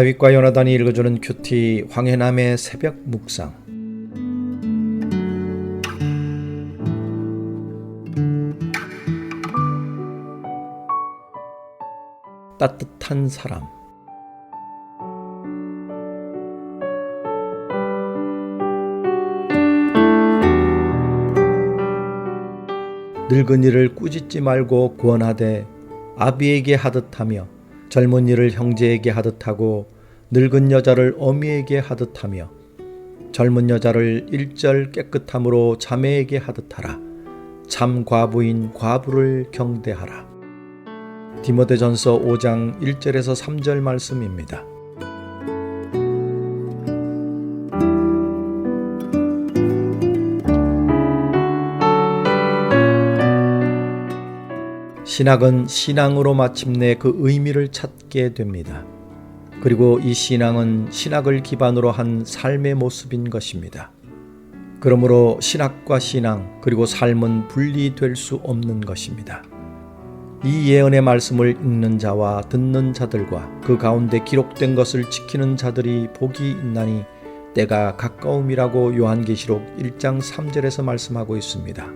다윗과 요나단이 읽어주는 큐티 황해남의 새벽 묵상. 따뜻한 사람. 늙은이를 꾸짖지 말고 구원하되 아비에게 하듯하며 젊은 이를 형제에게 하듯 하고 늙은 여자를 어미에게 하듯 하며 젊은 여자를 일절 깨끗함으로 자매에게 하듯 하라 참 과부인 과부를 경대하라 디모데전서 5장 1절에서 3절 말씀입니다. 신학은 신앙으로 마침내 그 의미를 찾게 됩니다. 그리고 이 신앙은 신학을 기반으로 한 삶의 모습인 것입니다. 그러므로 신학과 신앙 그리고 삶은 분리될 수 없는 것입니다. 이 예언의 말씀을 읽는 자와 듣는 자들과 그 가운데 기록된 것을 지키는 자들이 복이 있나니 때가 가까움이라고 요한계시록 1장 3절에서 말씀하고 있습니다.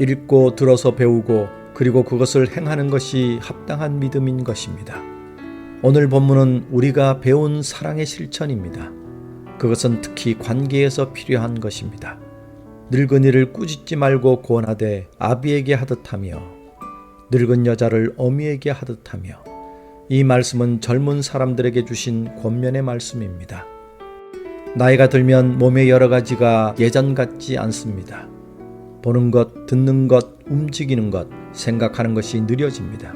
읽고 들어서 배우고 그리고 그것을 행하는 것이 합당한 믿음인 것입니다. 오늘 본문은 우리가 배운 사랑의 실천입니다. 그것은 특히 관계에서 필요한 것입니다. 늙은이를 꾸짖지 말고 구원하되 아비에게 하듯 하며 늙은 여자를 어미에게 하듯 하며 이 말씀은 젊은 사람들에게 주신 권면의 말씀입니다. 나이가 들면 몸의 여러 가지가 예전 같지 않습니다. 보는 것, 듣는 것, 움직이는 것, 생각하는 것이 느려집니다.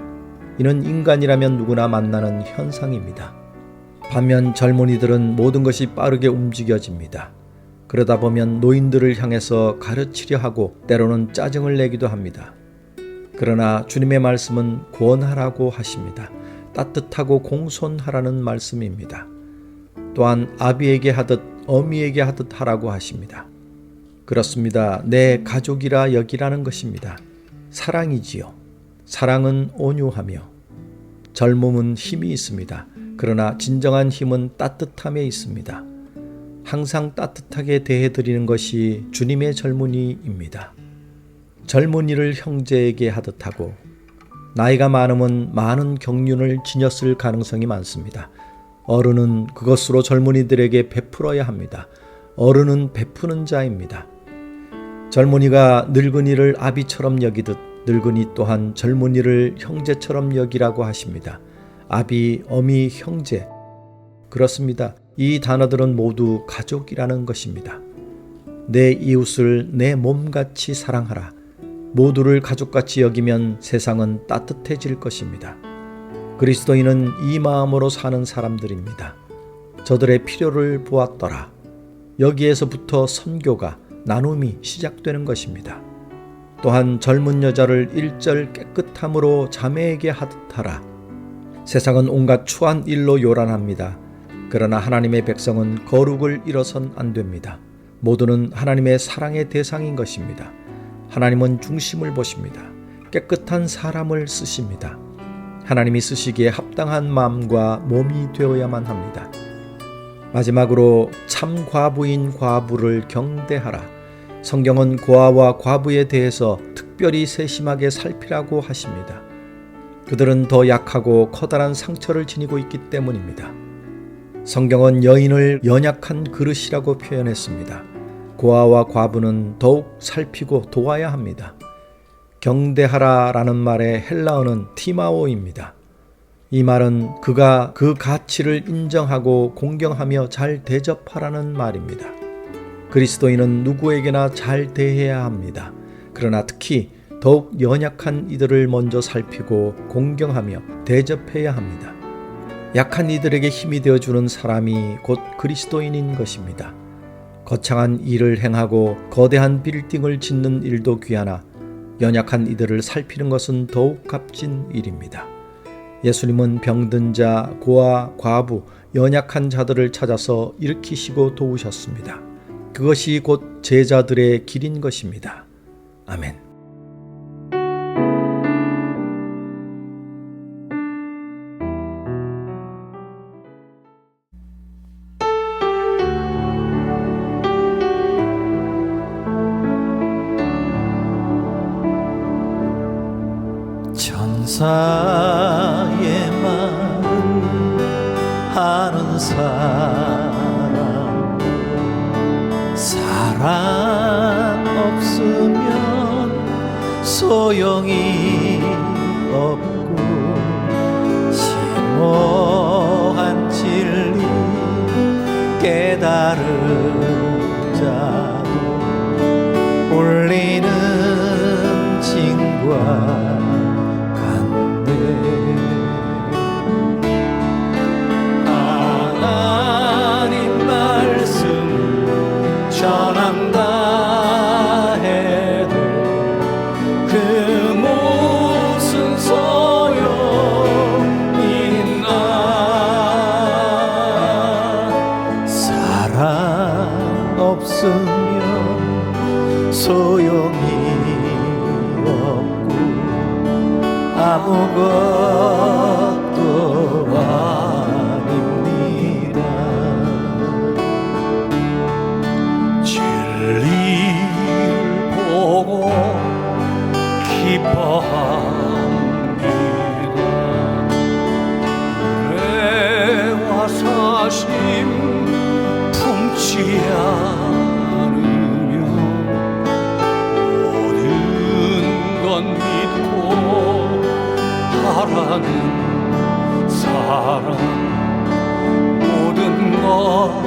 이는 인간이라면 누구나 만나는 현상입니다. 반면 젊은이들은 모든 것이 빠르게 움직여집니다. 그러다 보면 노인들을 향해서 가르치려 하고 때로는 짜증을 내기도 합니다. 그러나 주님의 말씀은 구원하라고 하십니다. 따뜻하고 공손하라는 말씀입니다. 또한 아비에게 하듯 어미에게 하듯 하라고 하십니다. 그렇습니다. 내 가족이라 여기라는 것입니다. 사랑이지요. 사랑은 온유하며 젊음은 힘이 있습니다. 그러나 진정한 힘은 따뜻함에 있습니다. 항상 따뜻하게 대해 드리는 것이 주님의 젊은이입니다. 젊은이를 형제에게 하듯 하고 나이가 많으면 많은 경륜을 지녔을 가능성이 많습니다. 어른은 그것으로 젊은이들에게 베풀어야 합니다. 어른은 베푸는 자입니다. 젊은이가 늙은이를 아비처럼 여기듯 늙은이 또한 젊은이를 형제처럼 여기라고 하십니다. 아비, 어미, 형제. 그렇습니다. 이 단어들은 모두 가족이라는 것입니다. 내 이웃을 내 몸같이 사랑하라. 모두를 가족같이 여기면 세상은 따뜻해질 것입니다. 그리스도인은 이 마음으로 사는 사람들입니다. 저들의 필요를 보았더라. 여기에서부터 선교가 나눔이 시작되는 것입니다. 또한 젊은 여자를 일절 깨끗함으로 자매에게 하듯 하라. 세상은 온갖 추한 일로 요란합니다. 그러나 하나님의 백성은 거룩을 잃어선 안 됩니다. 모두는 하나님의 사랑의 대상인 것입니다. 하나님은 중심을 보십니다. 깨끗한 사람을 쓰십니다. 하나님이 쓰시기에 합당한 마음과 몸이 되어야만 합니다. 마지막으로 참 과부인 과부를 경대하라. 성경은 고아와 과부에 대해서 특별히 세심하게 살피라고 하십니다. 그들은 더 약하고 커다란 상처를 지니고 있기 때문입니다. 성경은 여인을 연약한 그릇이라고 표현했습니다. 고아와 과부는 더욱 살피고 도와야 합니다. 경대하라 라는 말의 헬라어는 티마오입니다. 이 말은 그가 그 가치를 인정하고 공경하며 잘 대접하라는 말입니다. 그리스도인은 누구에게나 잘 대해야 합니다. 그러나 특히 더욱 연약한 이들을 먼저 살피고 공경하며 대접해야 합니다. 약한 이들에게 힘이 되어주는 사람이 곧 그리스도인인 것입니다. 거창한 일을 행하고 거대한 빌딩을 짓는 일도 귀하나 연약한 이들을 살피는 것은 더욱 값진 일입니다. 예수님은 병든 자, 고아, 과부, 연약한 자들을 찾아서 일으키시고 도우셨습니다. 그것이 곧 제자들의 길인 것입니다. 아멘. 천사의 말 하는 사 사랑 없으면 소용이 없고 심오한 진리 깨달음 아무것도 아닙니다. 진리를 보고 기뻐합니다. 그래와 사심 품지 않. 我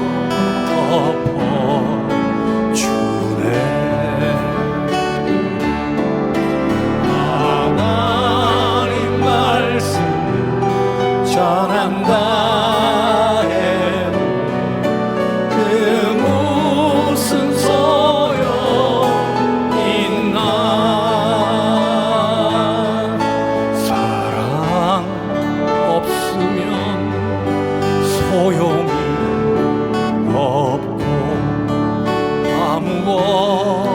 我